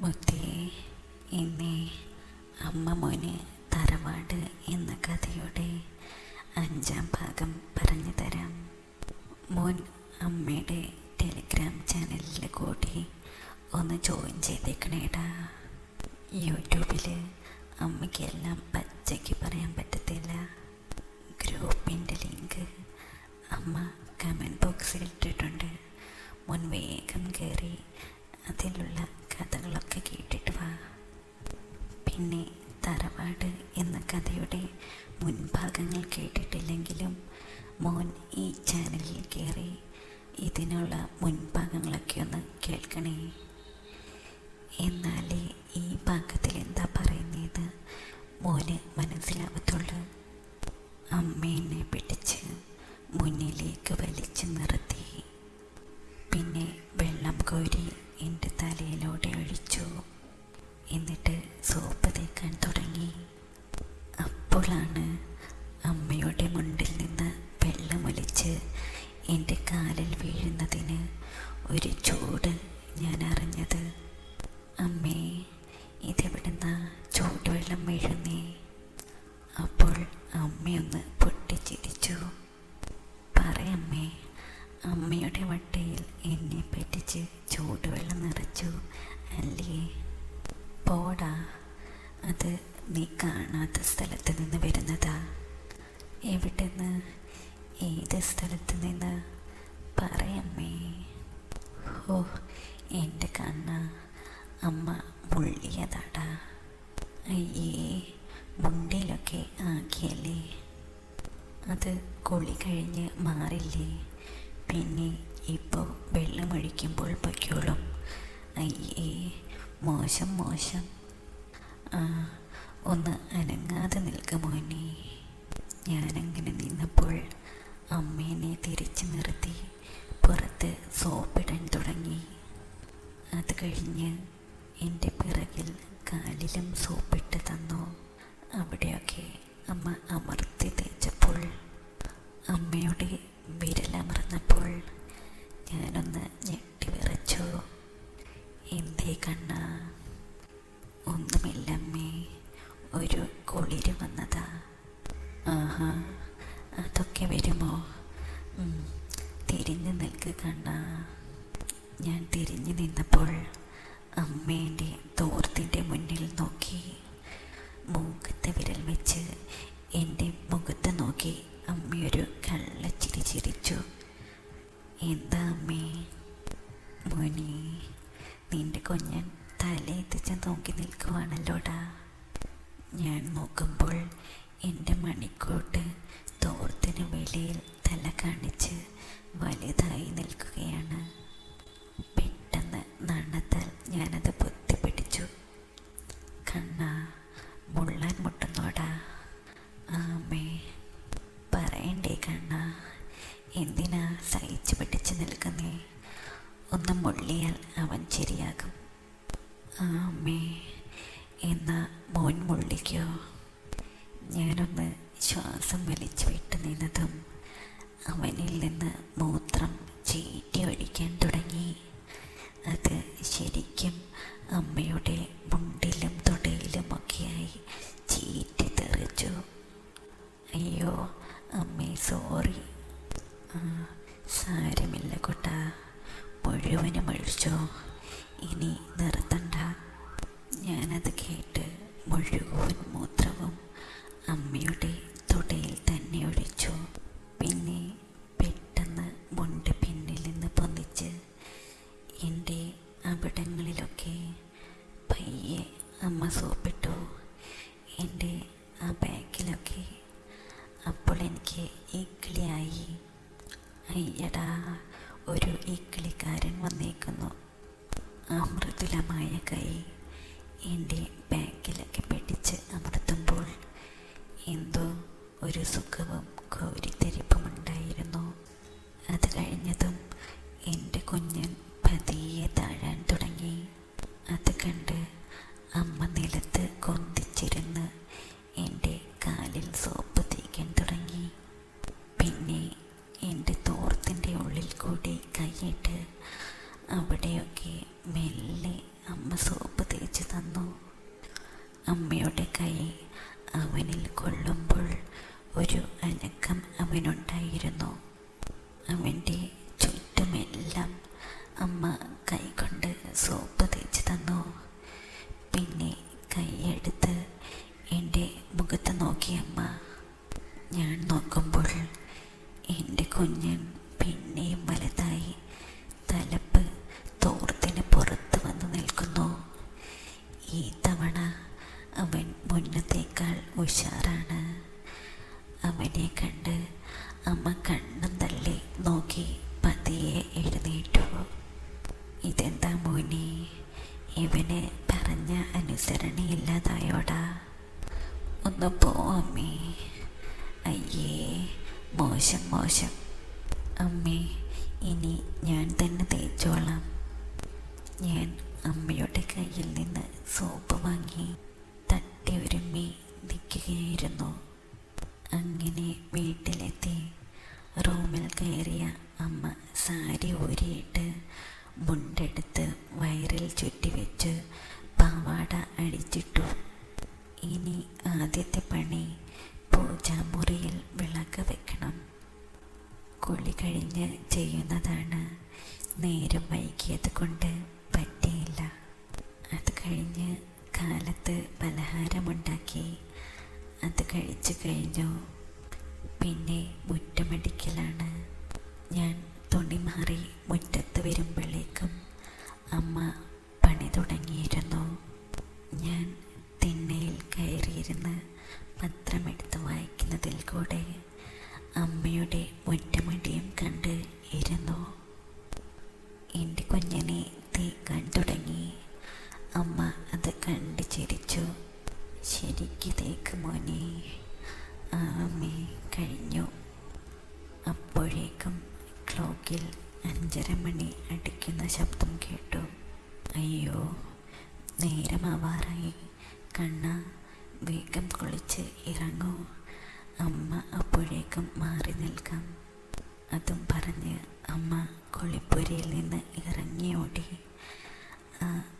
മുത്തിയെ എന്നെ അമ്മ മോന് തറവാട് എന്ന കഥയുടെ അഞ്ചാം ഭാഗം പറഞ്ഞു തരാം. മോൻ അമ്മയുടെ ടെലിഗ്രാം ചാനലിൽ കൂടി ഒന്ന് ജോയിൻ ചെയ്തേക്കണേടാ. യൂട്യൂബിൽ അമ്മയ്ക്കെല്ലാം പച്ചയ്ക്ക് പറയാൻ പറ്റത്തില്ല. ഗ്രൂപ്പിന്റെ ലിങ്ക് അമ്മ ചാനലിൽ കയറി ഇതിനുള്ള മുൻഭാഗങ്ങളൊക്കെ ഒന്ന് കേൾക്കണേ. എന്നാലേ ഈ ഭാഗത്തിൽ എന്താ പറയുന്നത്? മോന് മനസ്സിലാവത്തുള്ളൂ. അമ്മേനെ പിടിച്ച് മുന്നിലേക്ക് വലിച്ചു നിർത്തി. പിന്നെ വെള്ളം കോരി എന്റെ ഏത് സ്ഥലത്ത് നിന്ന്? പറയമ്മേ. ഓ എന്റെ കണ്ണ. അമ്മ മുള്ളിയതാടാ. അയ്യേ മുണ്ടിലൊക്കെ ആക്കിയല്ലേ? അത് കുളി കഴിഞ്ഞ് മാറില്ലേ? പിന്നെ ഇപ്പോൾ വെള്ളമൊഴിക്കുമ്പോൾ പൊയ്ക്കോളും. അയ്യേ മോശം മോശം. ആ ഒന്ന് അനങ്ങാതെ നിൽക്കുമോനെ ഞാനങ്ങനെ നിന്നപ്പോൾ അമ്മേനെ തിരിച്ചു നിർത്തി. പുറത്ത് സോപ്പിടാൻ തുടങ്ങി. അത് കഴിഞ്ഞ് എന്റെ പിറകിൽ കാലിലും സോപ്പിട്ട് തന്നു. അവിടെയൊക്കെ അമ്മ അമർത്തി തേച്ചപ്പോൾ അമ്മയുടെ വിരലമർന്നപ്പോൾ ഞാനൊന്ന് ഞെട്ടി വിറച്ചു. എന്തേ കണ്ണ? ഒന്നുമില്ലമ്മേ. ഒരു കുളിര് വന്നതാ. ആഹാ. അതൊക്കെ വരുമോ? തിരിഞ്ഞു നിൽക്ക് കണ്ണ. ഞാൻ തിരിഞ്ഞു നിന്നപ്പോൾ അമ്മേന്റെ തോർത്തിന്റെ മുന്നിൽ നോക്കി. മൂക്കത്തെ വിരൽ വെച്ച് എന്റെ മുഖത്ത് നോക്കി. അമ്മയൊരു കള്ളച്ചിരി ചിരിച്ചു. എന്താ അമ്മേ? മുനി നിന്റെ കുഞ്ഞൻ തലയെത്തിച്ച് നോക്കി നിൽക്കുവാണല്ലോടാ. ഞാൻ നോക്കുമ്പോൾ എന്റെ മണിക്കോട്ട് തോർത്തിന് വെളിയിൽ തല കാണിച്ച് വലുതായി നിൽക്കുകയാണ്. പെട്ടെന്ന് നാണത്താൽ ഞാനത് പൊത്തിപ്പിടിച്ചു കണ്ണ മുള്ളാൻ മുട്ടുന്നോടാ. ആമേ പറയണ്ടേ കണ്ണ എന്തിനാ സഹിച്ചു പിടിച്ചു നിൽക്കുന്നേ? ഒന്ന് മുള്ളിയാൽ അവൻ ശരിയാകും. ആമേ എന്നാ മോൻ മുള്ളിക്കോ ഞാനൊന്ന് ശ്വാസം വിട്ടു നിന്നതും അവനിൽ നിന്ന് മൂത്രം ചീറ്റി ഒഴിക്കാൻ തുടങ്ങി. അത് ശരിക്കും അമ്മയുടെ മുണ്ടിലും തൊടയിലുമൊക്കെയായി ചീറ്റി തെറിച്ചു. അയ്യോ അമ്മേ സോറി. സാരമില്ല കുട്ട. മുഴുവനും ഒഴിച്ചോ. ഇനി നിർത്തണ്ട. ഞാനത് കേട്ട് മുഴുവൻ മൂത്രവും അമ്മയുടെ തുടയിൽ തന്നെ ഒഴിച്ചു. പിന്നെ പെട്ടെന്ന് മുണ്ട് പിന്നിൽ നിന്ന് പൊന്നിച്ച് എന്റെ അവിടങ്ങളിലൊക്കെ പയ്യെ അമ്മ സോപ്പിട്ടു. എന്റെ ആ ബാഗിലൊക്കെ അപ്പോൾ എനിക്ക് ഇക്കിളിയായി അയ്യടാ ഒരു ഇക്കിളിക്കാരൻ വന്നേക്കുന്നു. ആ മൃദുലമായ കൈ എന്റെ ബാഗിലൊക്കെ പിടിച്ച് അമർത്തുമ്പോൾ എന്തോ ഒരു സുഖവും കോരിത്തെരിപ്പുമുണ്ടായിരുന്നു അത് കഴിഞ്ഞതും എന്റെ കുഞ്ഞൻ പതിയെ താഴാൻ തുടങ്ങി. അത് കണ്ട് അമ്മ നിലത്ത് കൊന്തിച്ചിരുന്ന് എന്റെ കാലിൽ സോപ്പ് തേക്കാൻ തുടങ്ങി. പിന്നെ എന്റെ തോർത്തിന്റെ ഉള്ളിൽ കൂടി കൈയിട്ട് അവിടെയൊക്കെ മെല്ലെ അമ്മ സോപ്പ് തേച്ച് തന്നു. അമ്മയുടെ കൈ അവനിൽ കൊള്ളുമ്പോൾ ഒരു അനക്കം അവനുണ്ടായിരുന്നു. അവന്റെ ചുറ്റുമെല്ലാം അമ്മ കൈകൊണ്ട് സോപ്പ് തേച്ച് തന്നു പിന്നെ കൈയെടുത്ത് എന്റെ മുഖത്ത് നോക്കി അമ്മ ഞാൻ നോക്കുമ്പോൾ എന്റെ കുഞ്ഞൻ പിന്നെയും വലുതായി തലപ്പ് തോർത്തിന് പുറത്ത് വന്ന് നിൽക്കുന്നു ഈ തവണ അവൻ മുന്നത്തേക്കാൾ ഉഷാറാണ് അവനെ കണ്ട് അമ്മ കണ്ണും തള്ളി നോക്കി പതിയെ എഴുന്നേറ്റു. ഇതെന്താ മോനെ? ഇവന് പറഞ്ഞ അനുസരണയില്ലാതായോടാ ഒന്ന് പോ അമ്മേ. അയ്യേ മോശം മോശം. അമ്മേ ഇനി ഞാൻ തന്നെ തേച്ചോളാം ഞാൻ അമ്മയുടെ കയ്യിൽ നിന്ന് സോപ്പ് വാങ്ങി തട്ടി ഒരുമ്മി നിൽക്കുകയായിരുന്നു അങ്ങനെ വീട്ടിലെത്തി റൂമിൽ കയറിയ അമ്മ സാരി ഊരിയിട്ട് മുണ്ടെടുത്ത് ചുറ്റി പാവാട അടിച്ചിട്ടു. ഇനി ആദ്യത്തെ പണി പൂജാമുറിയിൽ വിളക്ക് വെക്കണം. കുളി കഴിഞ്ഞ് ചെയ്യുന്നതാണ്. നേരം വൈകിയത് കൊണ്ട് പറ്റിയില്ല. അത് കഴിഞ്ഞ് കാലത്ത് പലഹാരമുണ്ടാക്കി. അത് കഴിച്ചു കഴിഞ്ഞു. പിന്നെ മുറ്റമടിക്കലാണ്. ഞാൻ തുണി മാറി മുറ്റത്ത് വരുമ്പോഴേക്കും അമ്മ പണി തുടങ്ങിയിരുന്നു. ഞാൻ തിണ്ണയിൽ കയറിയിരുന്ന് പത്രമെടുത്ത് വായിക്കുന്നതിൽ കൂടെ അമ്മയുടെ ഒറ്റമടിയും കണ്ട്. നേരമാവാറായി. കണ്ണ വേഗം കുളിച്ച് ഇറങ്ങൂ. അമ്മ അപ്പോഴേക്കും മാറി നിൽക്കാം. അതും പറഞ്ഞ് അമ്മ കുളിപ്പുരയിൽ നിന്ന് ഇറങ്ങി ഓടി.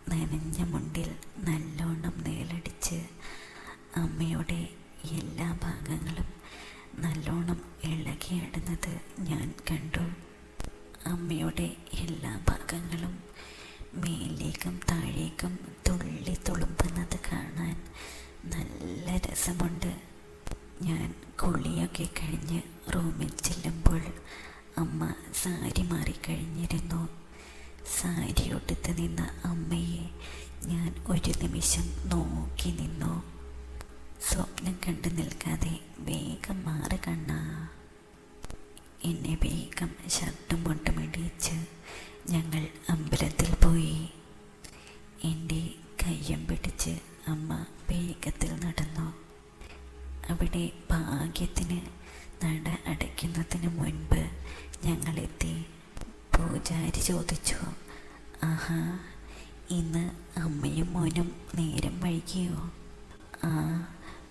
നനഞ്ഞ മുണ്ടിൽ നല്ലോണം നേലടിച്ച് അമ്മയുടെ എല്ലാ ഭാഗങ്ങളും നല്ലോണം ഇളകിയിടുന്നത് ഞാൻ കണ്ടു. അമ്മയുടെ എല്ലാ ഭാഗങ്ങളും മേലേക്കും താഴേക്കും തുള്ളി തുളുമ്പുന്നത് കാണാൻ നല്ല രസമുണ്ട്. ഞാൻ കുളിയൊക്കെ കഴിഞ്ഞ് റൂമിൽ ചെല്ലുമ്പോൾ അമ്മ സാരി മാറിക്കഴിഞ്ഞിരുന്നു. സാരി ഒടുത്ത് നിന്ന അമ്മയെ ഞാൻ ഒരു നിമിഷം നോക്കി നിന്നു. സ്വപ്നം കണ്ടു നിൽക്കാതെ വേഗം മാറി കണ്ണ. എന്നെ വേഗം ഷർട്ടും മുണ്ടും ഇടിച്ച് ഞങ്ങൾ അമ്പലത്തിൽ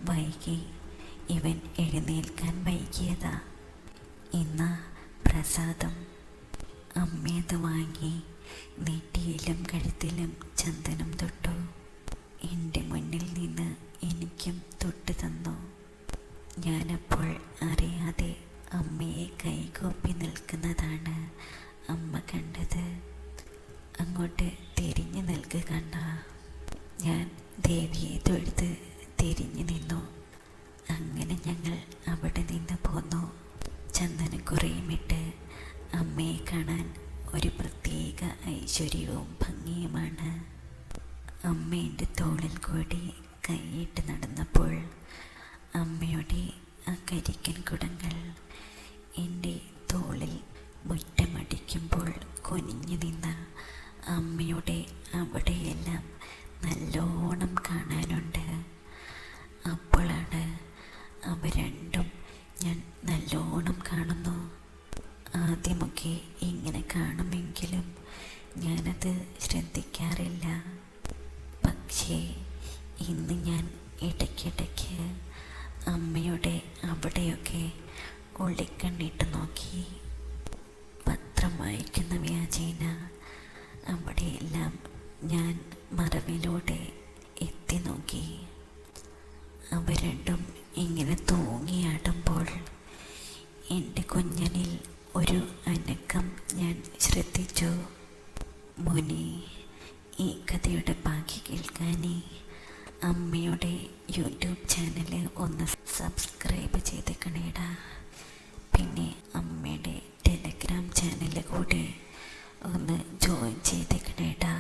വൈകി ഇവൻ എഴുന്നേൽക്കാൻ വൈകിയതാ. ഇന്ന് പ്രസാദം. അമ്മയത് വാങ്ങി നെറ്റിയിലും കഴുത്തിലും ചന്ദനം തൊട്ടു. എന്റെ മുന്നിൽ നിന്ന് എനിക്കും തൊട്ട് തന്നു. ഞാനപ്പോൾ അറിയാതെ അമ്മയെ കൈകോപ്പി നിൽക്കുന്നതാണ് അമ്മ കണ്ടത്. അങ്ങോട്ട് തിരിഞ്ഞു നിൽക്കുക കണ്ട. ഞാൻ ദേവിയെ തൊഴുത് തിരിഞ്ഞു നിന്നു. അങ്ങനെ ഞങ്ങൾ അവിടെ നിന്ന് പോന്നു. ചന്ദനക്കുറയുമിട്ട് അമ്മയെ കാണാൻ ഒരു പ്രത്യേക ഐശ്വര്യവും ഭംഗിയുമാണ്. അമ്മ തോളിൽ കൂടി കൈയിട്ട് നടന്നപ്പോൾ അമ്മയുടെ ആ കരിക്കൻ കുടങ്ങൾ എന്റെ തോളിൽ മുറ്റമടിക്കുമ്പോൾ കുനിഞ്ഞു നിന്ന അമ്മയുടെ അവിടെയെല്ലാം നല്ലോണം കാണാനുണ്ട് ഉള്ളിക്കണ്ണിട്ട് നോക്കി. പത്രം വായിക്കുന്ന വ്യാജേന അവിടെയെല്ലാം ഞാൻ മറവിലൂടെ എത്തി നോക്കി. അവ രണ്ടും ഇങ്ങനെ തൂങ്ങിയാടുമ്പോൾ എന്റെ കുഞ്ഞനിൽ ഒരു അനക്കം ഞാൻ ശ്രദ്ധിച്ചു. മുനി ഈ കഥയുടെ ബാക്കി കേൾക്കാനേ അമ്മയുടെ യൂട്യൂബ് ചാനൽ ഒന്ന് സബ്സ്ക്രൈബ് ചെയ്തേക്കണേടാ. പിന്നെ അമ്മയുടെ ടെലഗ്രാം ചാനൽ കൂടെ ഒന്ന് ജോയിൻ ചെയ്തേക്കണേടാ